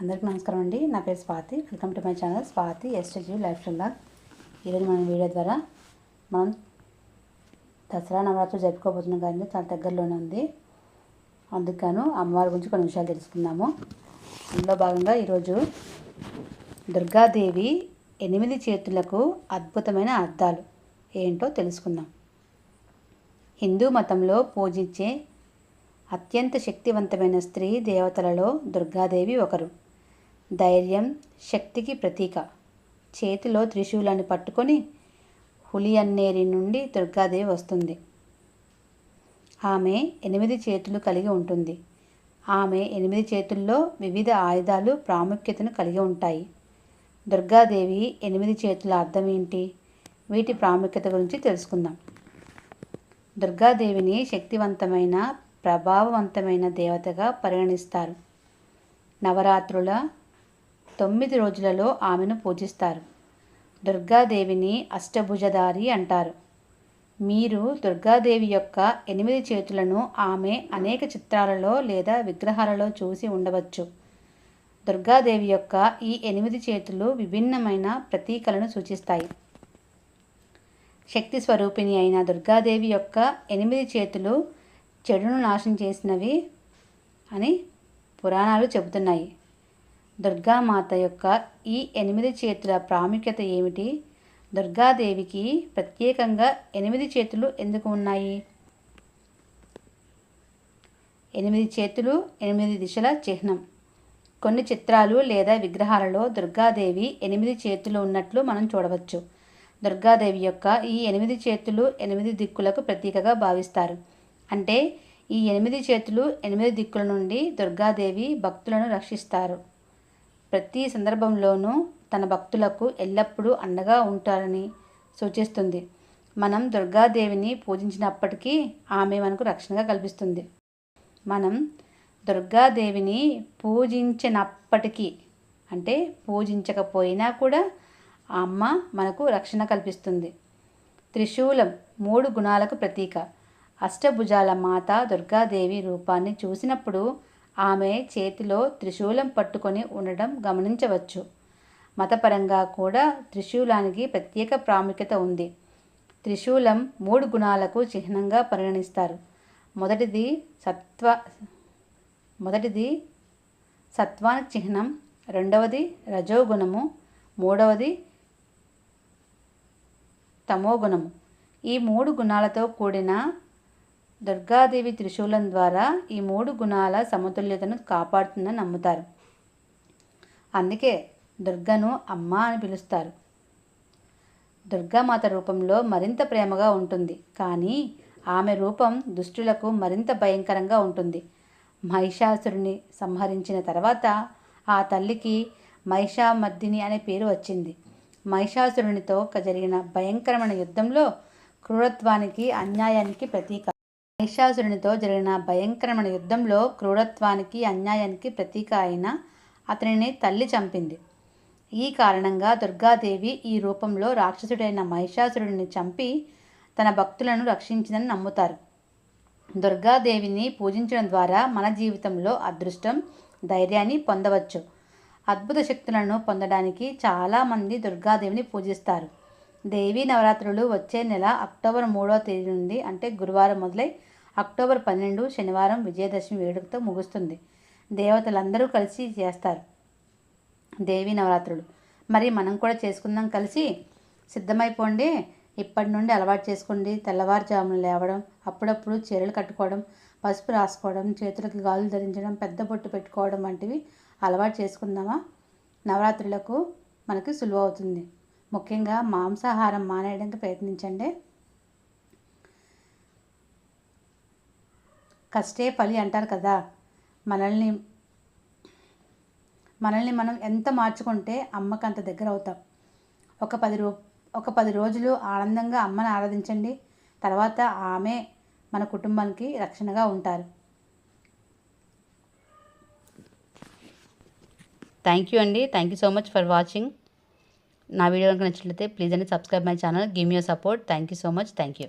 అందరికీ నమస్కారం అండి. నా పేరు Swathi. Welcome to my channel Swathi STG lifestyle ఈరోజు మన వీడియో ద్వారా మనం దసరా నవరాత్రులు జరుపుకోబోతున్నాం కానీ చాలా దగ్గరలోనే ఉంది. అందుకను అమ్మవారి గురించి కొన్ని విషయాలు తెలుసుకుందాము. అందులో భాగంగా ఈరోజు దుర్గాదేవి ఎనిమిది చేతులకు అద్భుతమైన అర్థాలు ఏంటో తెలుసుకుందాం. హిందూ మతంలో పూజించే అత్యంత శక్తివంతమైన స్త్రీ దేవతలలో దుర్గాదేవి ఒకరు. ధైర్యం శక్తికి ప్రతీక. చేతిలో త్రిశూలాన్ని పట్టుకొని హులియన్నేరి నుండి దుర్గాదేవి వస్తుంది. ఆమె ఎనిమిది చేతులు కలిగి ఉంటుంది. ఆమె ఎనిమిది చేతుల్లో వివిధ ఆయుధాలు ప్రాముఖ్యతను కలిగి ఉంటాయి. దుర్గాదేవి ఎనిమిది చేతుల అర్థం ఏంటి? వీటి ప్రాముఖ్యత గురించి తెలుసుకుందాం. దుర్గాదేవిని శక్తివంతమైన ప్రభావవంతమైన దేవతగా పరిగణిస్తారు. నవరాత్రుల తొమ్మిది రోజులలో ఆమెను పూజిస్తారు. దుర్గాదేవిని అష్టభుజధారి అంటారు. మీరు దుర్గాదేవి యొక్క ఎనిమిది చేతులను ఆమె అనేక చిత్రాలలో లేదా విగ్రహాలలో చూసి ఉండవచ్చు. దుర్గాదేవి యొక్క ఈ ఎనిమిది చేతులు విభిన్నమైన ప్రతీకలను సూచిస్తాయి. శక్తి స్వరూపిణి అయిన దుర్గాదేవి యొక్క ఎనిమిది చేతులు చెడును నాశనం చేసినవి అని పురాణాలు చెబుతున్నాయి. దుర్గామాత యొక్క ఈ ఎనిమిది చేతుల ప్రాముఖ్యత ఏమిటి? దుర్గాదేవికి ప్రత్యేకంగా ఎనిమిది చేతులు ఎందుకు ఉన్నాయి? ఎనిమిది చేతులు ఎనిమిది దిశల చిహ్నం. కొన్ని చిత్రాలు లేదా విగ్రహాలలో దుర్గాదేవి ఎనిమిది చేతులు ఉన్నట్లు మనం చూడవచ్చు. దుర్గాదేవి యొక్క ఈ ఎనిమిది చేతులు ఎనిమిది దిక్కులకు ప్రతీకగా భావిస్తారు. అంటే ఈ ఎనిమిది చేతులు ఎనిమిది దిక్కుల నుండి దుర్గాదేవి భక్తులను రక్షిస్తారు. ప్రతి సందర్భంలోనూ తన భక్తులకు ఎల్లప్పుడూ అండగా ఉంటారని సూచిస్తుంది. మనం దుర్గాదేవిని పూజించినప్పటికీ ఆమె మనకు రక్షణగా కల్పిస్తుంది. మనం దుర్గాదేవిని పూజించినప్పటికీ అంటే పూజించకపోయినా కూడా ఆ అమ్మ మనకు రక్షణ కల్పిస్తుంది. త్రిశూలం మూడు గుణాలకు ప్రతీక. అష్టభుజాల మాత దుర్గాదేవి రూపాన్ని చూసినప్పుడు ఆమె చేతిలో త్రిశూలం పట్టుకొని ఉండడం గమనించవచ్చు. మతపరంగా కూడా త్రిశూలానికి ప్రత్యేక ప్రాముఖ్యత ఉంది. త్రిశూలం మూడు గుణాలకు చిహ్నంగా పరిగణిస్తారు. మొదటిది సత్వ మొదటిది సత్వానికి చిహ్నం రెండవది రజోగుణము మూడవది తమోగుణము. ఈ మూడు గుణాలతో కూడిన దుర్గాదేవి త్రిశూలం ద్వారా ఈ మూడు గుణాల సమతుల్యతను కాపాడుతుందని నమ్ముతారు. అందుకే దుర్గను అమ్మ అని పిలుస్తారు. దుర్గామాత రూపంలో మరింత ప్రేమగా ఉంటుంది. కానీ ఆమె రూపం దుష్టులకు మరింత భయంకరంగా ఉంటుంది. మహిషాసురుని సంహరించిన తర్వాత ఆ తల్లికి మహిషామర్దిని అనే పేరు వచ్చింది. మహిషాసురునితో జరిగిన భయంకరమైన యుద్ధంలో క్రూరత్వానికి అన్యాయానికి ప్రతీక మహిషాసురునితో జరిగిన భయంకరమైన యుద్ధంలో క్రూరత్వానికి అన్యాయానికి ప్రతీక అయిన అతనిని తల్లి చంపింది. ఈ కారణంగా దుర్గాదేవి ఈ రూపంలో రాక్షసుడైన మహిషాసురుడిని చంపి తన భక్తులను రక్షించిందని నమ్ముతారు. దుర్గాదేవిని పూజించడం ద్వారా మన జీవితంలో అదృష్టం ధైర్యాన్ని పొందవచ్చు. అద్భుత శక్తులను పొందడానికి చాలామంది దుర్గాదేవిని పూజిస్తారు. దేవీ నవరాత్రులు వచ్చే నెల అక్టోబర్ మూడవ తేదీ నుండి అంటే గురువారం మొదలై అక్టోబర్ పన్నెండు శనివారం విజయదశమి వేడుకతో ముగుస్తుంది. దేవతలందరూ కలిసి చేస్తారు దేవీ నవరాత్రులు. మరి మనం కూడా చేసుకుందాం కలిసి సిద్ధమైపోండి. ఇప్పటి నుండి అలవాటు చేసుకోండి. తెల్లవారుజామున లేవడం అప్పుడప్పుడు చీరలు కట్టుకోవడం పసుపు రాసుకోవడం చేతులకు గాజులు ధరించడం పెద్ద బొట్టు పెట్టుకోవడం వంటివి అలవాటు చేసుకుందామా? నవరాత్రులకు మనకి సులువు అవుతుంది. ముఖ్యంగా మాంసాహారం మానేయడానికి ప్రయత్నించండి. కష్టే ఫలి అంటారు కదా మనల్ని మనల్ని మనం ఎంత మార్చుకుంటే అమ్మకు అంత దగ్గర అవుతాం. ఒక పది రూ ఒక పది రోజులు ఆనందంగా అమ్మను ఆరాధించండి. తర్వాత ఆమె మన కుటుంబానికి రక్షణగా ఉంటారు. థ్యాంక్ యూ అండి. Thank you so much for watching. నా వీడియో కనుక నచ్చినట్లయితే ప్లీజ్ అండి subscribe my channel give you support thank you so much thank you